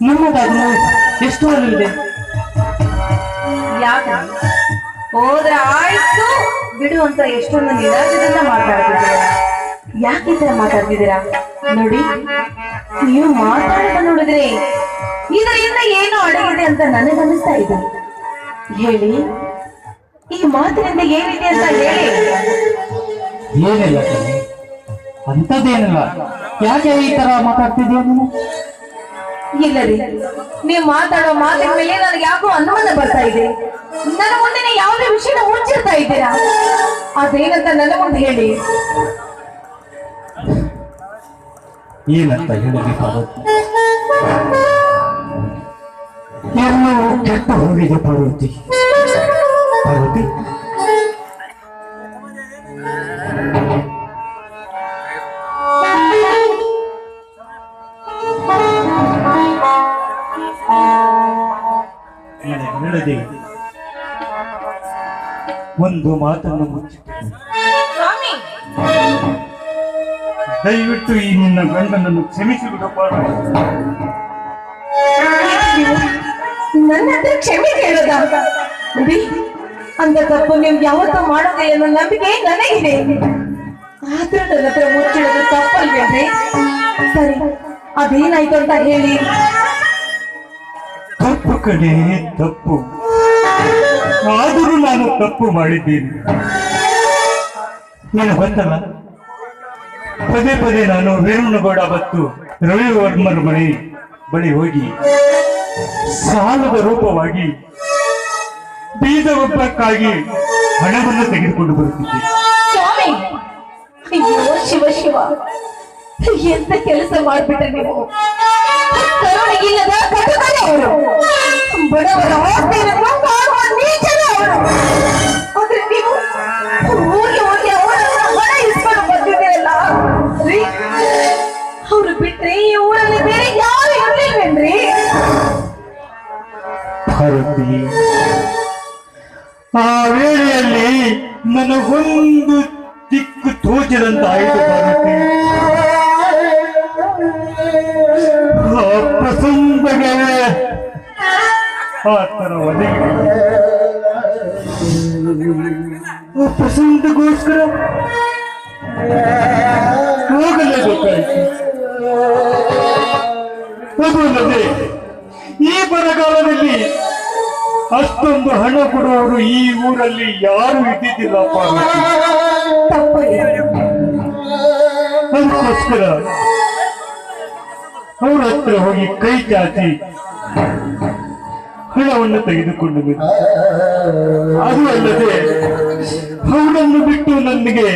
ನಮ್ಮದಾದ್ರೂ ಎಷ್ಟು ಇದೆ? ಯಾಕೆ? ಹೋದ್ರೆ ಆಯ್ತು. ಬಿಡು ಅಂತ ಎಷ್ಟೊಂದು ನಿರಾಶದಿಂದ ಮಾತಾಡ್ತಿದ್ದೀರಾ? ಯಾಕೆ ಈ ತರ ಮಾತಾಡ್ತಿದ್ದೀರಾ? ನೋಡಿ ನೀವು ಮಾತಾಡೋದ ನೋಡಿದ್ರೆ ಇದರಿಂದ ಏನು ಅಡಗಿದೆ ಅಂತ ನನಗನ್ನಿಸ್ತಾ ಇದೆ. ಹೇಳಿ ಈ ಮಾತಿನಿಂದ ಏನಿದೆ ಅಂತ ಹೇಳಿ. ಏನಿಲ್ಲ ಕಣೆ ಅಂಥದ್ದೇನಿಲ್ಲ. ಯಾಕೆ ಈ ತರ ಮಾತಾಡ್ತಿದ್ಯಾ ನೀನು? ಇಲ್ಲ ರೀ ನೀವು ಮಾತಾಡೋ ಮಾತಿನ ಮೇಲೆ ನನಗೆ ಯಾಕೋ ಅನುಮಾನ ಬರ್ತಾ ಇದೆ. ನನ್ನ ಮುಂದೆ ನೀವು ಯಾವುದೇ ವಿಷಯನ ಮುಂಚಿರ್ತಾ ಇದ್ದೀರಾ? ಅದೇನಂತ ನನ್ನ ಮುಂದೆ ಹೇಳಿ. ಏನಂತ ಹೇಳಿ ಎಲ್ಲವೂ ಕೆಟ್ಟು ಹೋಗಿದೆ ಪಾರ್ವತಿ ಪಾರ್ವತಿ ಹೇಳದೆ. ಒಂದು ಮಾತನ್ನು ಮುಚ್ಚಿಟ್ಟು. ದಯವಿಟ್ಟು ಈ ನಿನ್ನ ಗಂಡನನ್ನು ಕ್ಷಮಿಸಿ ಬಿಡಪ್ಪ ನನ್ನ ಹತ್ರ ಕ್ಷಮೆ ಕೇಳೋದ. ಅಂತ ತಪ್ಪು ನೀವು ಯಾವತ್ತ ಮಾಡದೆ ಅನ್ನೋ ನಂಬಿಕೆ ನನಗಿದೆ. ಆದ್ರೂ ನನ್ನ ಹತ್ರ ಮುಚ್ಚಿಡೋದು ತಪ್ಪಲ್ವೇ ಸರಿ ಅದೇನಾಯ್ತು ಅಂತ ಹೇಳಿ. ಕಡೆ ತಪ್ಪು. ಆದರೂ ನಾನು ತಪ್ಪು ಮಾಡಿದ್ದೀನಿ. ನೀನು ಬಂತಲ್ಲ ಪದೇ ಪದೇ ನಾನು ವೇಣುಗೌಡ ಮತ್ತು ರವಿವರ್ಮರ ಮನೆ ಬಳಿ ಹೋಗಿ ಸಾಲದ ರೂಪವಾಗಿ ಬೀಜ ಒಬ್ಬಕ್ಕಾಗಿ ಹಣವನ್ನು ತೆಗೆದುಕೊಂಡು ಬರುತ್ತಿದ್ದೆ. ಶಿವ ಶಿವ. ಎಂತ ಕೆಲಸ ಮಾಡ್ಬಿಟ್ರೆ ನೀವು? ಬಡವರ ಕಾಣುವ ನೀಚರೇ ಅವರು ಆದ್ರೆ ನೀವು ಹೋಗಿ ಹೋಗಿ ಅವರು ಈ ಊರಲ್ಲಿ ಬೇರೆ ಯಾರು ಆ ವೇಳೆಯಲ್ಲಿ ನನಗೊಂದು ದಿಕ್ಕು ತೋಚಿದಂತಾಯಿತು ಭಾರತಿ. ಆ ಪ್ರಸಂಗವೇ ಆ ತರ ಒದಗಿ ಆ ಪ್ರಸಂಗಕ್ಕೋಸ್ಕರ ಹೋಗಲೇಬೇಕಾಯಿತು ಅದು ಈ ಬರಗಾಲದಲ್ಲಿ ಅಷ್ಟೊಂದು ಹಣ ಕೊಡುವವರು ಈ ಊರಲ್ಲಿ ಯಾರು ಇದ್ದಿದ್ದಿಲ್ಲಪ್ಪ ಅದಕ್ಕೋಸ್ಕರ ಅವರ ಹತ್ರ ಹೋಗಿ ಕೈ ಚಾಚಿ. ಹಣವನ್ನು ತೆಗೆದುಕೊಂಡು ಅದು ಅಲ್ಲದೆ, ಹೌದನ್ನು ಬಿಟ್ಟು ನನಗೆ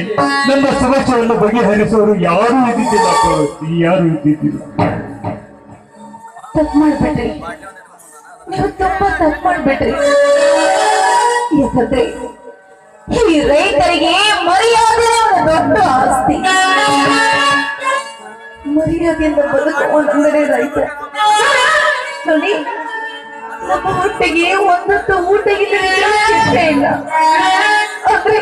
ನನ್ನ ಸಮಸ್ಯೆಯನ್ನು ಬಗೆಹರಿಸುವರು ಯಾರು ಇದ್ದಿದ್ದಿಲ್ಲ ಯಾರು ಇದ್ದಿದ್ದಿಲ್ಲ. ತಪ್ಪು ಮಾಡ್ಬೇಡ್ರಿ ನೀವು ತುಂಬಾ ತಪ್ಪು ಮಾಡ್ಬೇಡ್ರಿ ಈ ರೈತರಿಗೆ ಮರ್ಯಾದೆ ದೊಡ್ಡ ಆಸ್ತಿ. ಮರ್ಯಾದೆಯಿಂದ ಬದುಕೊಂಡ್ರೆ ರೈತ ನೋಡಿ ನಮ್ಮ ಹೊಟ್ಟೆಗೆ ಒಂದೊತ್ತು ಊಟ ಇಲ್ಲದೆ ಇಲ್ಲ ಆದ್ರೆ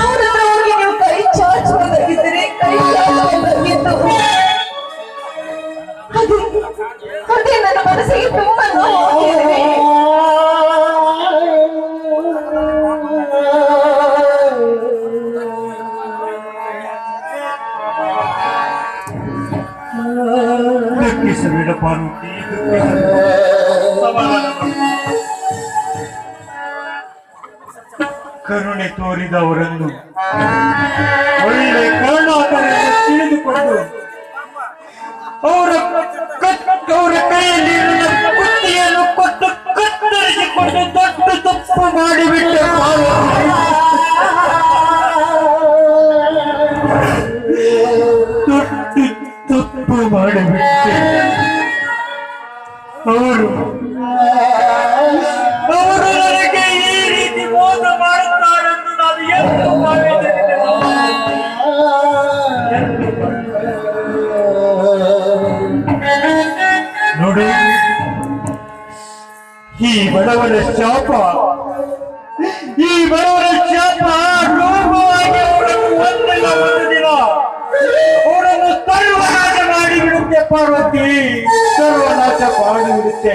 ಅವ್ರ ನೀವು ಕೈ ಚಾರ್ಜ್ ಕೈ ಚಾಚಬಹುದಾಗಿತ್ತು ಅದೇ ನನ್ನ ಮನಸ್ಸಿಗೆ ತುಂಬಾ ಕರುಣೆ ತೋರಿದವರನ್ನು ಒಳ್ಳೆ ಕರುಣಾಕರನ್ನು ತಿಳಿದುಕೊಂಡು ಅವರ ಅವರ ಕೈಯಲ್ಲಿ ಕುತ್ತಿಯನ್ನು ಕೊಟ್ಟು ಕತ್ತರಿಸಿಕೊಂಡು ದೊಡ್ಡ ತಪ್ಪು ಮಾಡಿಬಿಟ್ಟ. ದೊಡ್ಡ ತಪ್ಪು ಮಾಡಿಬಿಟ್ಟೆ ಅವರು ಈ ಬಡವರ ಶಾಪ. ಈ ಬಡವರ ಶಾಪ ರೂಪವಾಗಿ ಒಂದಿಲ್ಲ ಒಂದು ದಿನ. ಅವರನ್ನು ಸರ್ವನಾಶ ಮಾಡಿಬಿಡುತ್ತೆ ಪಾರ್ವತಿ. ಸರ್ವನಾಶ ಮಾಡಿಬಿಡುತ್ತೆ.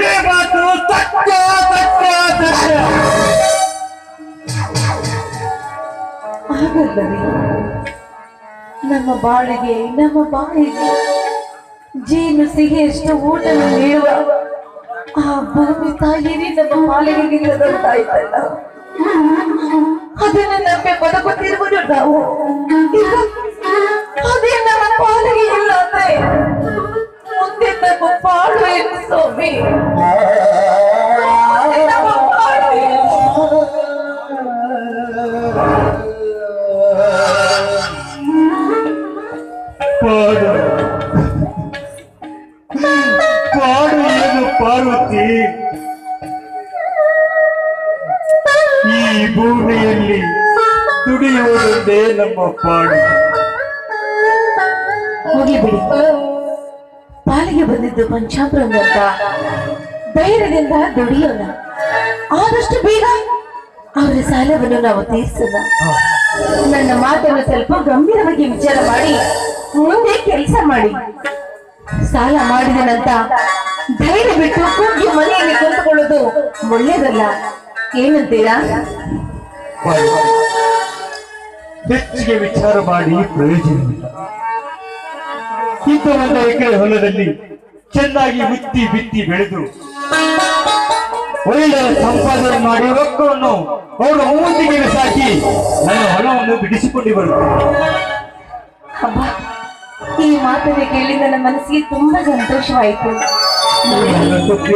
ಈ ಮಾತು ಸತ್ಯ ಸತ್ಯ ಸತ್ಯ. ಹಾಗಲ್ಲವೇ ನಮ್ಮ ಬಾಳಿಗೆ ನಮ್ಮ ಬಾಳಿಗೆ ಜೀನು ಸಿಹಿಯಷ್ಟು ಊಟವನ್ನು ನೀಡುವ ಭೂಮಿ ತಾಯಿನೇ ನಮ್ಮ ಪಾಲಿಗೆ ನಿಲ್ಲದಂತಾಯ್ತಲ್ಲ ಅದನ್ನ ನಂಬಿ ಬದುಕುತ್ತಿರುವುದು ನಾವು ಈಗ ಅದೇ ನಮ್ಮ ಪಾಲಿಗೆ ಇಲ್ಲ ಅಂದ್ರೆ ಮುಂದೆ ನಮ್ಮ ಪಾಡು ಏನು ಸ್ವಾಮಿ ಪಾರ್ವತಿ, ಈ ಭೂಮಿಯಲ್ಲಿ ದುಡಿಯುವುದೇ ನಮ್ಮ ಪಾಡು. ಹೋಗಿ ಬಿಡಿ. ಪಾಲಿಗೆ ಬಂದಿದ್ದು ಪಂಚಾಮೃತ ಧೈರ್ಯದಿಂದ ದುಡಿಯೋಣ. ಆದಷ್ಟು ಬೇಗ ಅವರ ಸಾಲವನ್ನು ನಾವು ತೀರಿಸೋಣ. ನನ್ನ ಮಾತನ್ನು ಸ್ವಲ್ಪ ಗಂಭೀರವಾಗಿ ವಿಚಾರ ಮಾಡಿ, ಮುಂದೆ ಕೆಲಸ ಮಾಡಿ. ಸಾಲ ಮಾಡಿದನಂತ ಧೈರ್ಯ ಬಿಟ್ಟು ಕುಗ್ಗಿ ಮನೆಯಲ್ಲಿ ಕುಳಿತುಕೊಳ್ಳೋದು ಒಳ್ಳೇದಲ್ಲ ಏನಂತೀರಾ? ಹೆಚ್ಚಿಗೆ ವಿಚಾರ ಮಾಡಿ ಪ್ರಯೋಜನವಿಲ್ಲ ಇಂಥ ಒಂದು ಎಕರೆ ಹೊಲದಲ್ಲಿ ಚೆನ್ನಾಗಿ ಉತ್ತಿ ಬಿತ್ತಿ ಬೆಳೆದು ಒಳ್ಳೆಯ ಸಂಪಾದನೆ ಮಾಡಿ ರೊಕ್ಕವನ್ನು ಅವರ ಮೂತಿಗೆ ಸಾಕಿ ನನ್ನ ಹೊಲವನ್ನು ಬಿಡಿಸಿಕೊಂಡು ಬರುತ್ತೇನೆ ಹಬ್ಬ ಈ ಮಾತನ್ನು ಕೇಳಿ ನನ್ನ ಮನಸ್ಸಿಗೆ ತುಂಬಾ ಸಂತೋಷವಾಯಿತು. ನನ್ನ ತೃಪ್ತಿ